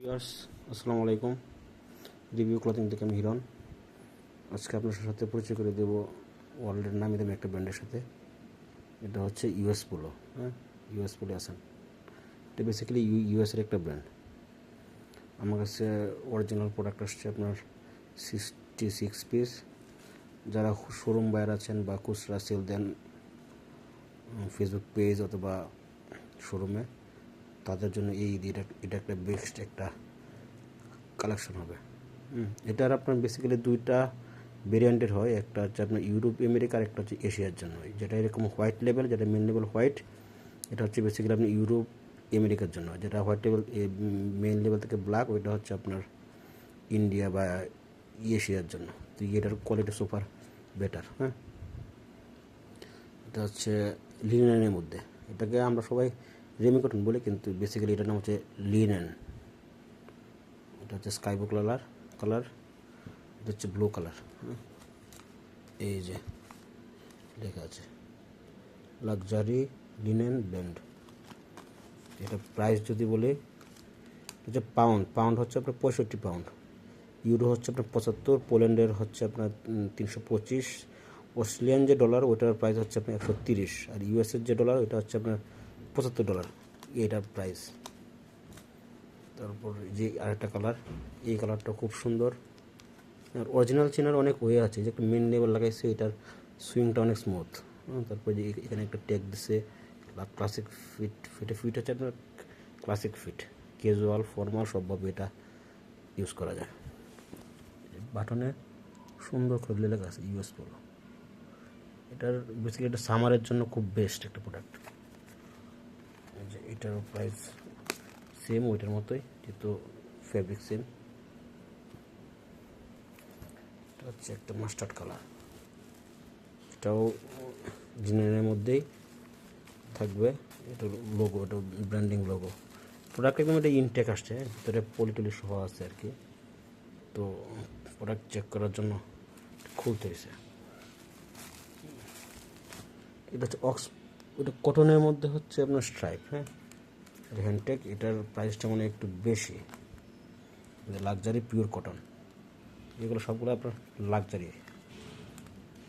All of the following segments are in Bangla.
ভিউয়ার্স, আসসালামু আলাইকুম। রিভিউ ক্লথিং থেকে আমি হিরণ। আজকে আপনার সাথে পরিচয় করে দেব ওয়ার্ল্ডের নামি দামি একটা ব্র্যান্ডের সাথে। এটা হচ্ছে ইউএস পোলো হ্যাঁ? ইউএস পোলো আছেন এটা বেসিক্যালি ইউ ইউএসের একটা ব্র্যান্ড। আমার কাছে অরিজিনাল প্রোডাক্ট আসছে আপনার সিক্সটি সিক্স পিস যারা শোরুম বাইর আছেন বা খুচরা সেল দেন ফেসবুক পেজ অথবা শোরুমে তাদের জন্য এই ঈদ এটা এটা একটা বেস্ট একটা কালেকশন হবে। এটার আপনার বেসিক্যালি দুইটা ভেরিয়েন্টের হয়। একটা হচ্ছে আপনার ইউরোপ আমেরিকার একটা হচ্ছে এশিয়ার জন্য। হয় যেটা এরকম হোয়াইট লেভেল যেটা মেন লেভেল হোয়াইট এটা হচ্ছে বেসিক্যালি আপনি ইউরোপ, আমেরিকার জন্য। যেটা হোয়াইট লেভেল মেন লেভেল থেকে ব্ল্যাক ওইটা হচ্ছে আপনার ইন্ডিয়া বা এশিয়ার জন্য। তো এটার কোয়ালিটি সুপার বেটার হ্যাঁ। এটা হচ্ছে লিনেনের মধ্যে। এটাকে আমরা সবাই রেমি কটন বলি, কিন্তু বেসিক্যালি এটার নাম হচ্ছে লিনেন এটা হচ্ছে স্কাই ব্লু কালার কালার এটা হচ্ছে ব্লু কালার এই যে, লেখা আছে লাক্সারি লিনেন ব্র্যান্ড এটা প্রাইস যদি বলি হচ্ছে পাউন্ড পাউন্ড হচ্ছে আপনার পঁয়ষট্টি পাউন্ড ইউরো হচ্ছে আপনার পঁচাত্তর পোল্যান্ডের হচ্ছে আপনার তিনশো পঁচিশ। অস্ট্রেলিয়ান যে ডলার ওইটার প্রাইস হচ্ছে আপনার একশো তিরিশ। আর ইউএসের যে ডলার ওইটা হচ্ছে আপনার পঁচাত্তর ডলার এটার প্রাইস তারপর যে আরেকটা কালার এই কালারটা খুব সুন্দর। আর অরিজিনাল চেনার অনেক ওয়ে আছে, যে একটা মেন লেভেল লাগাইছে, এটার সুইংটা অনেক স্মুথ তারপর যে এখানে একটা ট্যাগ দিছে ক্লাসিক ফিট ফিটে ফিট হচ্ছে আপনার ক্লাসিক ফিট ক্যাজুয়াল ফর্মাল সবভাবে এটা ইউজ করা যায়। বাটনে সুন্দর করে লেখা আছে ইউএস পোলো এটার বেসিক্যালি এটা সামারের জন্য খুব বেস্ট একটা প্রোডাক্ট এটারও প্রাইস সেম ওইটার মতোই, যেহেতু ফেব্রিক সেম এটা হচ্ছে একটা মাস্টার্ড কালার এটাও জিনের মধ্যেই থাকবে। এটা লোগো এটা ব্র্যান্ডিং লোগো প্রোডাক্ট একদম এটা ইনটেক আসছে ভিতরে পলিটলি সহ আছে আর কি। তো প্রোডাক্ট চেক করার জন্য খুলতে হয়েছে। এটা হচ্ছে অক্স ওটা কটনের মধ্যে হচ্ছে আপনার স্ট্রাইপ হ্যাঁ? হ্যান্ডটেক এটার প্রাইসটা মানে একটু বেশি। লাক্সারি পিওর কটন এগুলো সবগুলো আপনার লাক্সারি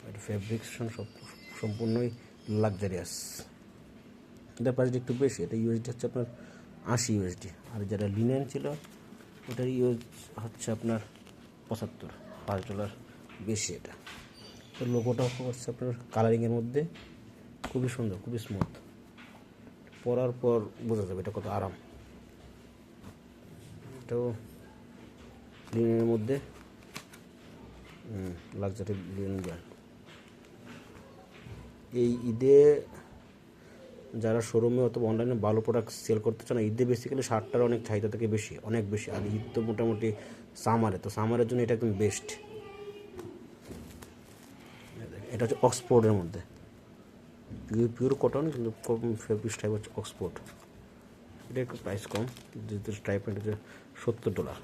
এটা ফেব্রিক্সন সব, সম্পূর্ণই লাক্সারিয়াস এটার প্রাইসটা একটু বেশি, এটা ইউএসডি হচ্ছে আপনার আশি ইউএসডি আর যেটা লিনেন ছিল ওটার ইউজ হচ্ছে আপনার পঁচাত্তর, পাঁচ ডলার বেশি এটা। তো লোগোটা হচ্ছে আপনার কালারিংয়ের মধ্যে। খুবই সুন্দর, খুবই স্মুথ পরার পর বোঝা যাবে এটা কত আরাম। এটাও লিনের মধ্যে লাক্সারি লিন ব্র্যান্ড এই ঈদে যারা শোরুমে অথবা অনলাইনে ভালো প্রোডাক্ট সেল করতে চান, ঈদে বেসিক্যালি শার্টটার অনেক চাহিদা থেকে বেশি, অনেক বেশি। আর ঈদ তো মোটামুটি সামারে তো সামারের জন্য এটা একদম বেস্ট এটা হচ্ছে অক্সফোর্ডের মধ্যে। পিওর পিওর কটন কিন্তু ফেব্রিক টাইপ হচ্ছে অক্সফোর্ড এটা একটু প্রাইস কম যেহেতু টাইপ হচ্ছে সত্তর ডলার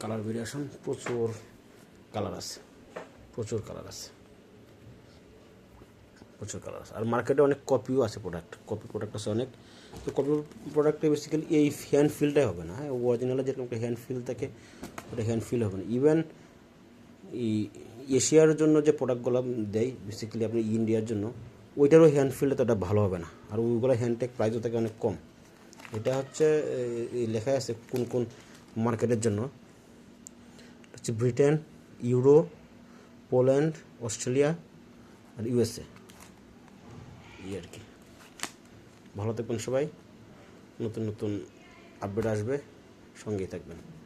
কালার ভেরিয়েশন প্রচুর কালার আছে প্রচুর কালার আছে প্রচুর কালার আছে আর মার্কেটে অনেক কপিও আছে প্রোডাক্ট কপি প্রোডাক্ট আছে অনেক তো কপি প্রোডাক্টে বেসিক্যালি এই হ্যান্ড ফিলটাই হবে না হ্যাঁ অরিজিনালে যেরকম একটা হ্যান্ড ফিল থাকে ওটা হ্যান্ড ফিল হবে না ইভেন এই এশিয়ার জন্য যে প্রোডাক্টগুলো দেয় বেসিক্যালি আপনি ইন্ডিয়ার জন্য, ওইটারও হ্যান্ড তো ভালো হবে না। আর ওইগুলো হ্যান্ডটেক প্রাইসও থাকে অনেক কম। এটা হচ্ছে লেখা আছে কোন কোন মার্কেটের জন্য। হচ্ছে ব্রিটেন ইউরো পোল্যান্ড অস্ট্রেলিয়া আর ইউএসএ এই আর কি। ভালো থাকবেন সবাই। নতুন নতুন আপডেট আসবে। সঙ্গেই থাকবেন।